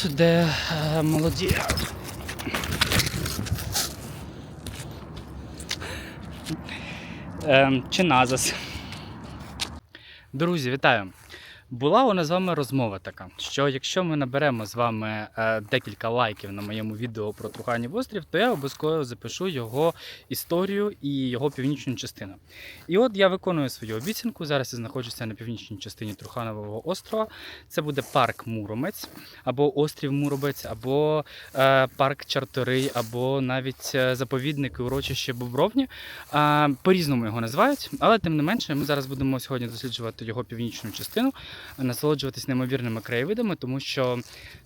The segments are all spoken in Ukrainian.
назис, де е, молоді. Ем, чи назас. Друзі, вітаю! Була у нас з вами розмова така, що якщо ми наберемо з вами е, декілька лайків на моєму відео про Труханів острів, то я обов'язково запишу його історію і його північну частину. І от я виконую свою обіцянку. Зараз я знаходжуся на північній частині Труханового острова. Це буде парк Муромець, або острів Муромець, або е, парк Чартори, або навіть е, заповідник і урочище Бобровні. По-різному його називають, але тим не менше, ми зараз будемо сьогодні досліджувати його північну частину насолоджуватись неймовірними краєвидами, тому що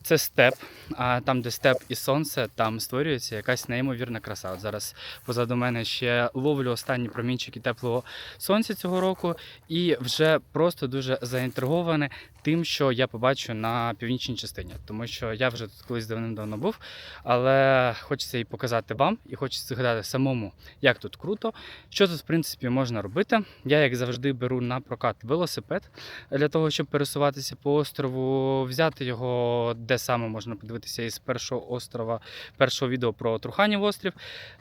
це степ. А там, де степ і сонце, там створюється якась неймовірна краса. От зараз позаду мене ще ловлю останні промінчики теплого сонця цього року, і вже просто дуже заінтриговане тим, що я побачу на північній частині, тому що я вже тут колись давним-давно був, але хочеться і показати вам, і хочеться згадати самому, як тут круто, що тут в принципі можна робити. Я, як завжди, беру на прокат велосипед для того, щоб пересуватися по острову, взяти його, де саме можна подивитися із першого острова, першого відео про Труханів острів.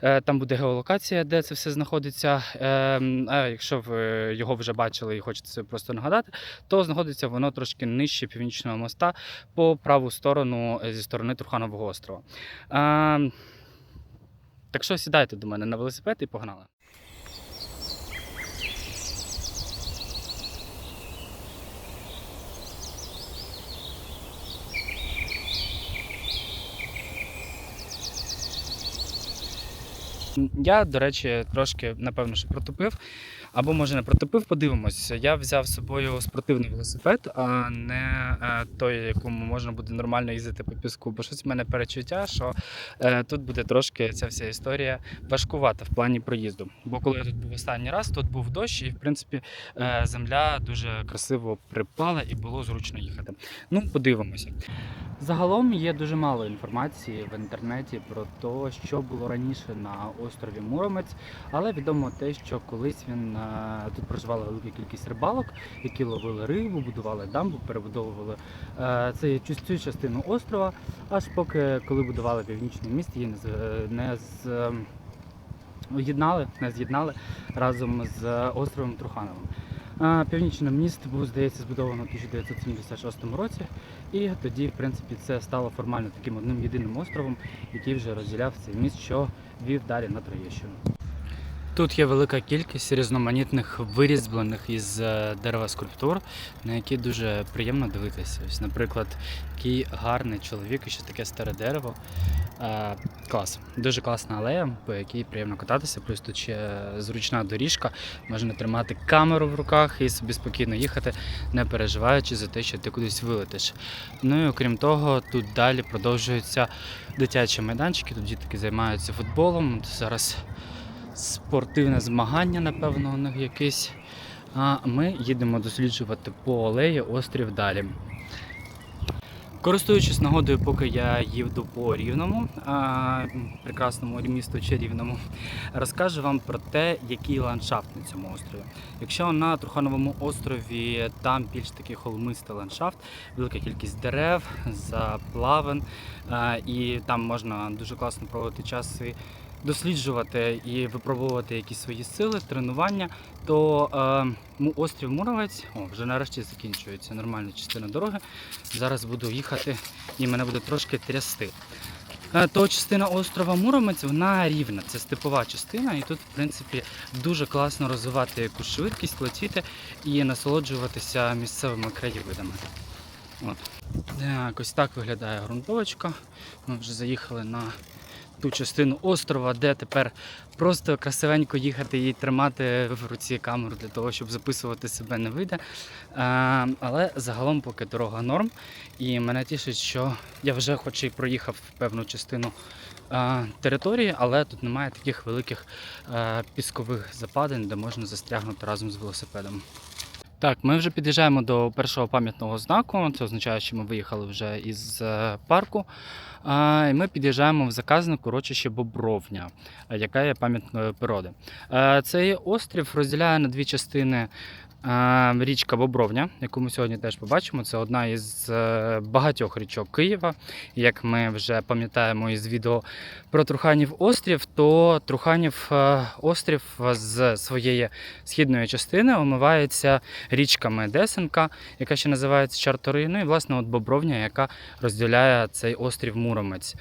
Е, Там буде геолокація, де це все знаходиться. Е, А якщо ви його вже бачили і хочете собі просто нагадати, то знаходиться воно трошки нижче північного моста по праву сторону е, зі сторони Труханового острова. Е, Так що сідайте до мене на велосипед і погнали. Я, до речі, трошки, напевно, що протупив. Або може не протупив, подивимось. Я взяв з собою спортивний велосипед, а не е, той, якому можна буде нормально їздити по піску. Бо щось в мене перечуття, що е, тут буде трошки ця вся історія важкувата в плані проїзду. Бо коли я тут був останній раз, тут був дощ, і в принципі е, земля дуже красиво припала і було зручно їхати. Ну, подивимося. Загалом є дуже мало інформації в інтернеті про те, що було раніше на острові Муромець, але відомо те, що колись він тут проживала велика кількість рибалок, які ловили рибу, будували дамбу, перебудовували е, цю, цю частину острова, аж поки коли будували північний міст, її не, з- ем, Єднали, не з'єднали разом з островом Трухановим. А, Північний міст був, здається, збудовано у 1976 році, і тоді, в принципі, це стало формально таким одним єдиним островом, який вже розділяв цей міст, що вів далі на Троєщину. Тут є велика кількість різноманітних вирізблених із е, дерева скульптур, на які дуже приємно дивитися. Ось, наприклад, який гарний чоловік і ще таке старе дерево. Е, клас. Дуже класна алея, по якій приємно кататися. Плюс тут ще зручна доріжка, можна тримати камеру в руках і собі спокійно їхати, не переживаючи за те, що ти кудись вилетиш. Ну і окрім того, тут далі продовжуються дитячі майданчики. Тут дітки займаються футболом. Зараз спортивне змагання, напевно, у них якесь. А ми їдемо досліджувати по алеї острів далі. Користуючись нагодою, поки я їду по рівному, а, прекрасному місту Чарівному, розкажу вам про те, який ландшафт на цьому острові. Якщо на Трухановому острові там більш такий холмистий ландшафт, велика кількість дерев, заплавин, а, і там можна дуже класно проводити час і досліджувати і випробовувати якісь свої сили, тренування, то е, острів Муровець, о, вже нарешті закінчується нормальна частина дороги. Зараз буду їхати і мене буде трошки трясти. Е, То частина острова Муромець, вона рівна, це степова частина, і тут, в принципі, дуже класно розвивати якусь швидкість, летіти і насолоджуватися місцевими краєвидами. От. Так, ось так виглядає ґрунтовочка. Ми вже заїхали на ту частину острова, де тепер просто красивенько їхати і тримати в руці камеру для того, щоб записувати себе не вийде. Е, але загалом поки дорога норм. І мене тішить, що я вже хоч і проїхав певну частину е, території, але тут немає таких великих е, піскових западин, де можна застрягнути разом з велосипедом. Так, ми вже під'їжджаємо до першого пам'ятного знаку. Це означає, що ми виїхали вже із е, парку. І ми під'їжджаємо в заказник урочище Бобровня, е, яка є пам'ятною природи. Е, Цей острів розділяє на дві частини Річка Бобровня, яку ми сьогодні теж побачимо, це одна із е, багатьох річок Києва. Як ми вже пам'ятаємо із відео про Труханів острів, то Труханів е, острів з своєї східної частини омивається річками Десенка, яка ще називається Чартори. Ну і власне от Бобровня, яка розділяє цей острів Муромець.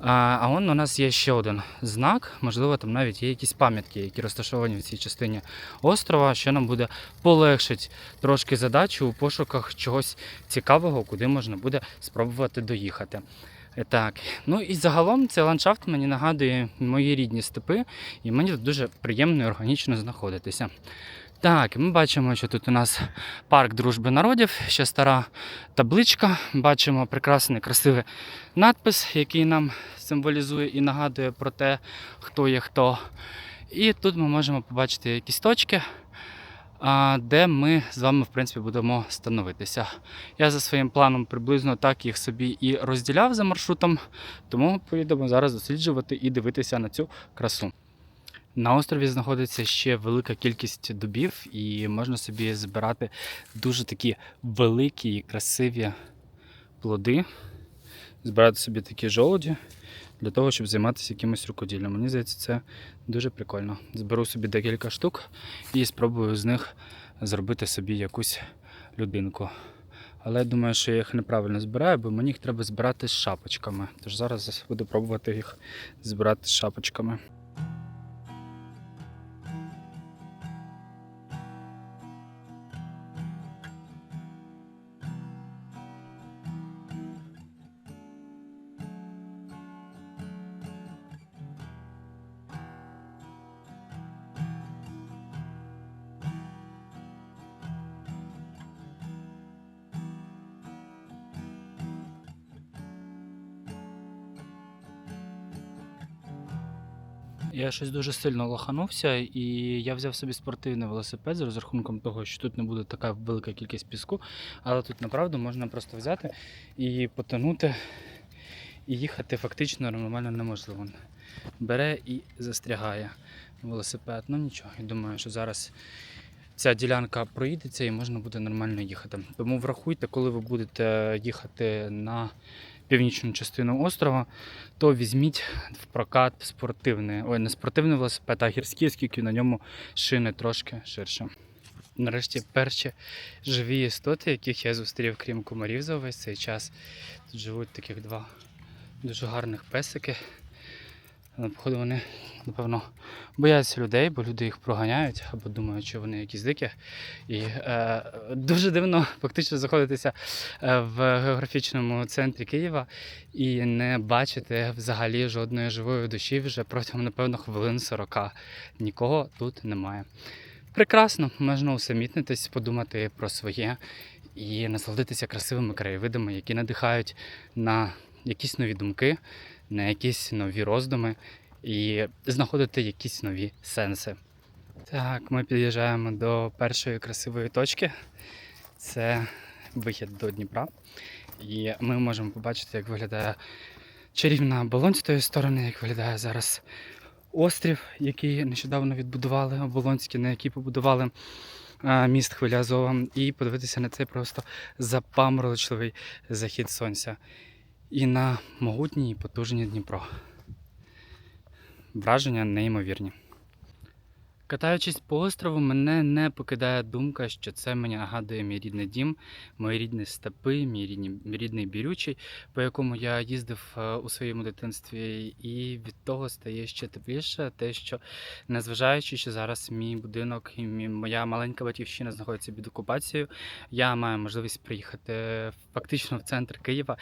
А, а он у нас є ще один знак, можливо, там навіть є якісь пам'ятки, які розташовані в цій частині острова, що нам буде полегшить трошки задачу у пошуках чогось цікавого, куди можна буде спробувати доїхати. Е, Так, ну і загалом цей ландшафт мені нагадує мої рідні степи, і мені тут дуже приємно і органічно знаходитися. Так, ми бачимо, що тут у нас парк дружби народів, ще стара табличка. Бачимо прекрасний красивий надпис, який нам символізує і нагадує про те, хто є хто. І тут ми можемо побачити якісь точки, де ми з вами, в принципі, будемо становитися. Я за своїм планом приблизно так їх собі і розділяв за маршрутом, тому поїдемо зараз досліджувати і дивитися на цю красу. На острові знаходиться ще велика кількість дубів, і можна собі збирати дуже такі великі і красиві плоди, збирати собі такі жолуді для того, щоб займатися якимось рукоділлям. Мені здається, це дуже прикольно. Зберу собі декілька штук і спробую з них зробити собі якусь людинку. Але я думаю, що я їх неправильно збираю, бо мені їх треба збирати з шапочками. Тож зараз буду пробувати їх збирати з шапочками. Я щось дуже сильно лоханувся, і я взяв собі спортивний велосипед з розрахунком того, що тут не буде така велика кількість піску, але тут направду можна просто взяти і потонути, і їхати фактично нормально неможливо. Бере і застрягає велосипед. Ну нічого, я думаю, що зараз ця ділянка проїдеться і можна буде нормально їхати. Тому врахуйте, коли ви будете їхати на північну частину острова, то візьміть в прокат спортивний, ой, не спортивний велосипед, а гірський, оскільки на ньому шини трошки ширше. Нарешті перші живі істоти, яких я зустрів, крім комарів за весь цей час. Тут живуть таких два дуже гарних песики. Але, Походу, вони, напевно, бояться людей, бо люди їх проганяють або думають, що вони якісь дикі. І е, дуже дивно фактично знаходитися е, в географічному центрі Києва і не бачити взагалі жодної живої душі вже протягом, напевно, хвилин 40. Нікого тут немає. Прекрасно, можна усамітнитись, подумати про своє і насолодитися красивими краєвидами, які надихають на якісь нові думки, на якісь нові роздуми і знаходити якісь нові сенси. Так, ми під'їжджаємо до першої красивої точки. Це вихід до Дніпра. І ми можемо побачити, як виглядає чарівна оболонь з тої сторони, як виглядає зараз острів, який нещодавно відбудували, оболонський, на який побудували міст Хвиля Азова, і подивитися на цей просто запаморочливий захід сонця. І на могутній потужній Дніпро. Враження неймовірні. Катаючись по острову, мене не покидає думка, що це мені нагадує мій рідний дім, мої рідні степи, мій рідний, мій рідний бірючий, по якому я їздив е, у своєму дитинстві, і від того стає ще тепліше, те, що незважаючи, що зараз мій будинок і моя маленька батьківщина знаходиться під окупацією, я маю можливість приїхати фактично в центр Києва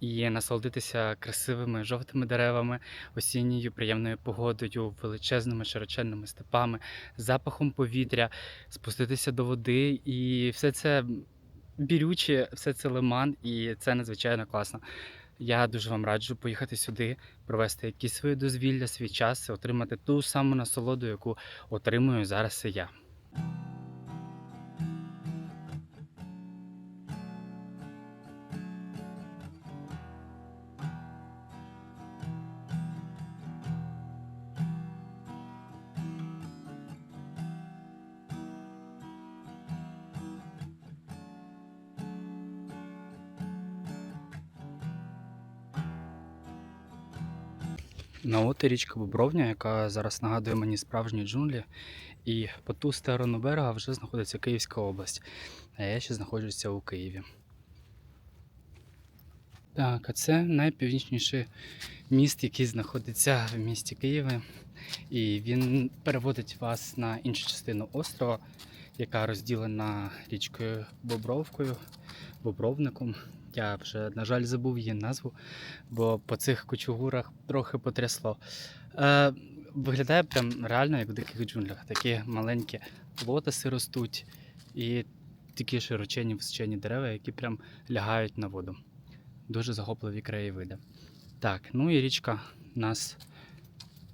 і насолодитися красивими жовтими деревами, осінньою приємною погодою, величезними широченними степами, запахом повітря, спуститися до води, і все це бірюче, все це лиман, і це надзвичайно класно. Я дуже вам раджу поїхати сюди, провести якісь свої дозвілля, свій час, отримати ту саму насолоду, яку отримую зараз і я. Ну от і річка Бобровня, яка зараз нагадує мені справжні джунглі. І по ту сторону берега вже знаходиться Київська область. А я ще знаходжуся у Києві. Так, а це найпівнічніший міст, який знаходиться в місті Києві. І він переводить вас на іншу частину острова, яка розділена річкою Бобровкою, Бобровником. Я вже, на жаль, забув її назву, бо по цих кучугурах трохи потрясло. Е, виглядає прям реально як в диких джунглях. Такі маленькі лотоси ростуть і такі широченні височені дерева, які прям лягають на воду. Дуже захопливі краєвиди. Так, ну і річка нас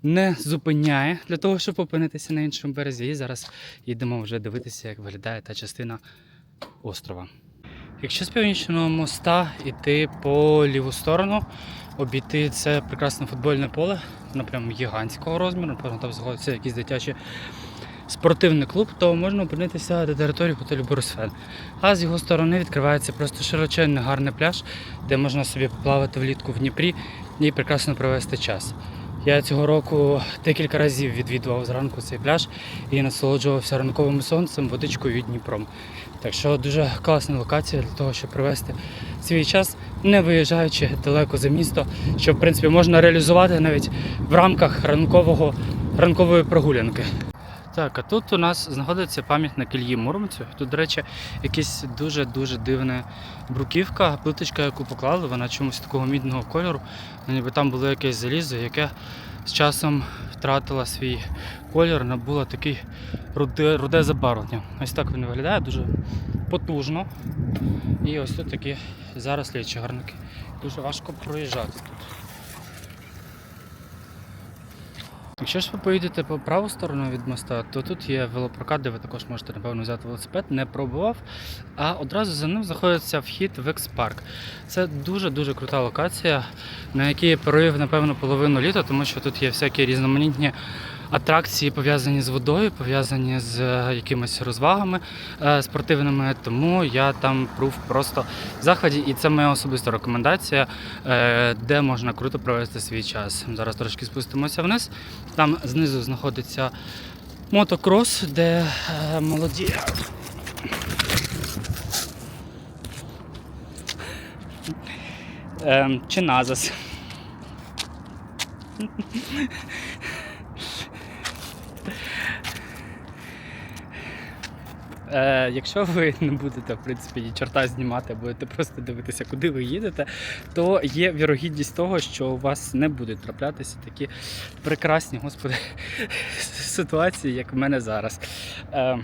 не зупиняє для того, щоб опинитися на іншому березі. І зараз їдемо вже дивитися, як виглядає та частина острова. Якщо з північного моста йти по ліву сторону, обійти це прекрасне футбольне поле, воно прям гігантського розміру, напевно, там знаходиться якийсь дитячий спортивний клуб, то можна опинитися до території готелю Борисфен. А з його сторони відкривається просто широченний гарний пляж, де можна собі поплавати влітку в Дніпрі і прекрасно провести час. Я цього року декілька разів відвідував зранку цей пляж і насолоджувався ранковим сонцем, водичкою і Дніпром. Так що дуже класна локація для того, щоб провести свій час, не виїжджаючи далеко за місто, що в принципі можна реалізувати навіть в рамках ранкового, ранкової прогулянки. Так, а тут у нас знаходиться пам'ятник Ільї Муромцю. Тут, до речі, якась дуже-дуже дивна бруківка, плиточка, яку поклали, вона чомусь такого мідного кольору. Ну, Ніби там було якесь залізо, яке з часом втратило свій колір, набуло такий руде, руде забарвлення. Ось так він виглядає, дуже потужно. І ось тут такі зарослі чагарники. Дуже важко проїжджати тут. Якщо ж ви поїдете по праву сторону від моста, то тут є велопрокат, де ви також можете, напевно, взяти велосипед, не пробував. А одразу за ним знаходиться вхід в експарк. Це дуже-дуже крута локація, на якій я провів, напевно, половину літа, тому що тут є всякі різноманітні атракції, пов'язані з водою, пов'язані з е, якимись розвагами е, спортивними. Тому я там був просто в заході, і це моя особиста рекомендація, е, де можна круто провести свій час. Зараз трошки спустимося вниз. Там знизу знаходиться мотокрос, де молоді. Ем, чи назас. Е, якщо ви не будете, в принципі, чорта знімати, будете просто дивитися, куди ви їдете, то є вірогідність того, що у вас не будуть траплятися такі прекрасні, господи, ситуації, як в мене зараз. Е,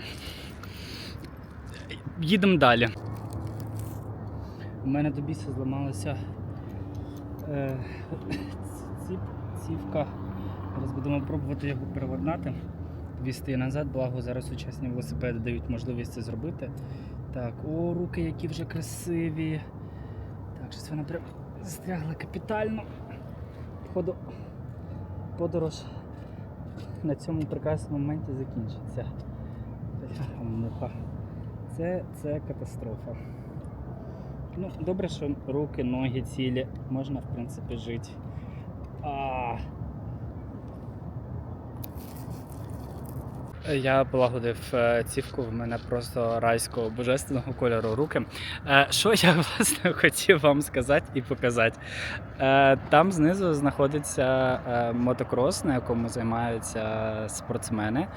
їдемо далі. У мене до біса зламалася е, ціп, цівка. Зараз будемо пробувати його переладнати, візти назад, благо зараз сучасні велосипеди дають можливість це зробити. Так, о, руки, які вже красиві. Так, щось вона прям застрягла капітально. Походу, подорож на цьому прекрасному моменті закінчиться. Муха. Це, це катастрофа. Ну, добре, що руки, ноги цілі, можна, в принципі, жити. А. Я полагодив е, цівку, в мене просто райського божественного кольору руки. Е, Що я власне хотів вам сказати і показати? Е, Там знизу знаходиться мотокрос, на якому займаються спортсмени,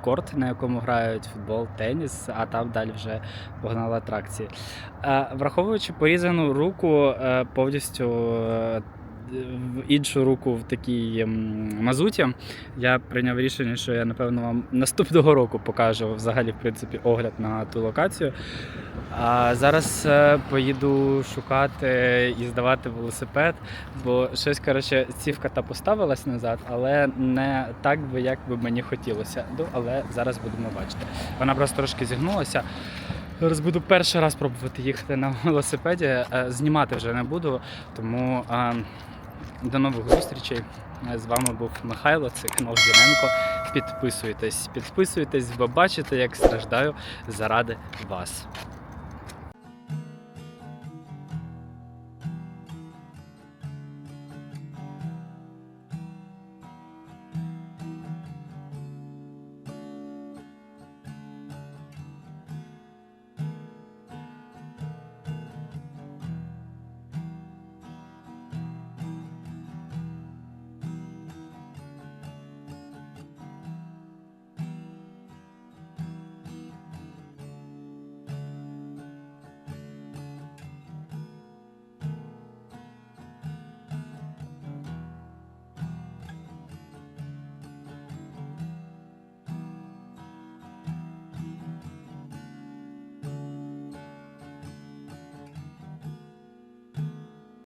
корт, на якому грають футбол, теніс, а там далі вже погнали атракції. Враховуючи порізану руку повністю. В іншу руку в такій ем, мазуті я прийняв рішення, що я напевно вам наступного року покажу взагалі в принципі огляд на ту локацію. А зараз е, поїду шукати і здавати велосипед, бо щось коротше, цівка та поставилась назад, але не так би, як би мені хотілося. Ну, але зараз будемо бачити. Вона просто трошки зігнулася. Зараз буду перший раз пробувати їхати на велосипеді. Е, Знімати вже не буду, тому е, до нових зустрічей. З вами був Михайло, це канал Зіренко. Підписуйтесь, підписуйтесь, бо бачите, як страждаю заради вас.